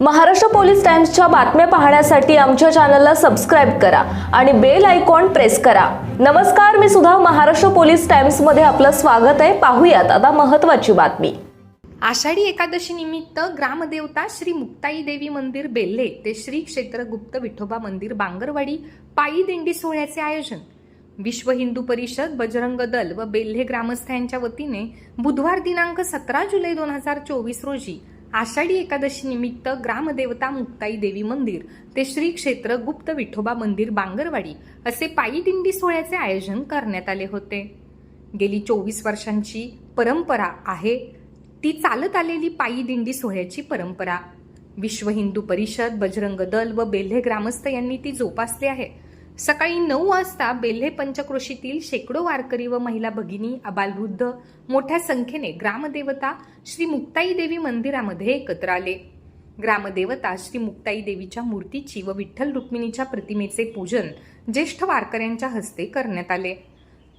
Maharashtra police टाइम्सच्या बातम्या पाहण्यासाठी आमच्या चॅनलला सबस्क्राईब करा आणि बेल आयकॉन प्रेस करा. नमस्कार मी सुद्धा महाराष्ट्र पोलीस टाइम्समध्ये आपलं स्वागत आहे. पाहूयात आता महत्वाची बातमी. आषाढी एकादशी निमित्त ग्रामदेवता श्री मुक्ताई देवी मंदिर बेल्हे ते श्री क्षेत्र गुप्त विठोबा मंदिर बांगरवाडी पायी दिंडी सोहळ्याचे आयोजन. विश्व हिंदू परिषद बजरंग दल व बेल्हे ग्रामस्थांच्या वतीने बुधवार दिनांक सतरा जुलै दोन हजार चोवीस रोजी आषाढी एकादशी निमित्त ग्रामदेवता मुक्ताई देवी मंदिर ते श्री क्षेत्र गुप्त विठोबा मंदिर बांगरवाडी असे पायी दिंडी सोहळ्याचे आयोजन करण्यात आले होते. गेली चोवीस वर्षांची परंपरा आहे. ती चालत आलेली पायी दिंडी सोहळ्याची परंपरा. विश्व हिंदू परिषद बजरंग दल व बेल्हे ग्रामस्थ यांनी ती जोपासली आहे. सकाळी नऊ वाजता बेल्हे पंचक्रोशीतील शेकडो वारकरी व महिला भगिनी अबालवृद्ध मोठ्या संख्येने ग्रामदेवता श्री मुक्ताई देवी मंदिरामध्ये एकत्र आले. ग्रामदेवता श्री मुक्ताई देवीच्या मूर्तीची व विठ्ठल रुक्मिणीच्या प्रतिमेचे पूजन ज्येष्ठ वारकऱ्यांच्या हस्ते करण्यात आले.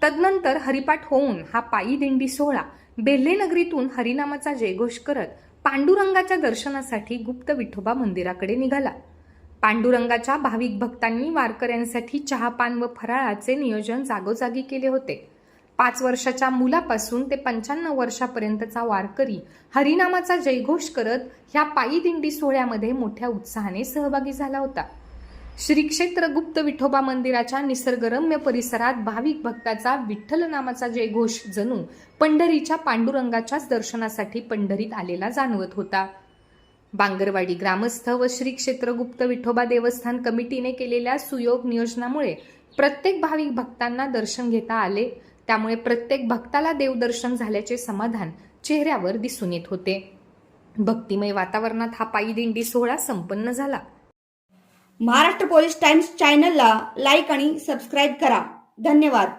तदनंतर हरिपाठ होऊन हा पायी दिंडी सोहळा बेल्हे नगरीतून हरिनामाचा जयघोष करत पांडुरंगाच्या दर्शनासाठी गुप्त विठोबा मंदिराकडे निघाला. पांडुरंगाच्या भाविक भक्तांनी वारकऱ्यांसाठी चहापान व फराळाचे नियोजन जागोजागी केले होते. पाच वर्षाच्या मुलापासून ते पंच्याण्णव वर्षापर्यंतचा वारकरी हरिनामाचा जयघोष करत ह्या पायी दिंडी सोहळ्यामध्ये मोठ्या उत्साहाने सहभागी झाला होता. श्री क्षेत्र गुप्त विठोबा मंदिराच्या निसर्गरम्य परिसरात भाविक भक्ताचा विठ्ठल नामाचा जयघोष जणू पंढरीच्या पांडुरंगाच्याच दर्शनासाठी पंढरीत आलेला जाणवत होता. बांगरवाडी ग्रामस्थ व श्री क्षेत्र गुप्त विठोबा देवस्थान कमिटीने केलेल्या सुयोग नियोजनामुळे प्रत्येक भाविक भक्तांना दर्शन घेता आले. त्यामुळे प्रत्येक भक्ताला देवदर्शन झाल्याचे समाधान चेहऱ्यावर दिसून येत होते. भक्तिमय वातावरणात हा पायी दिंडी सोहळा संपन्न झाला. महाराष्ट्र पोलीस टाइम्स चॅनलला लाईक आणि सबस्क्राईब करा. धन्यवाद.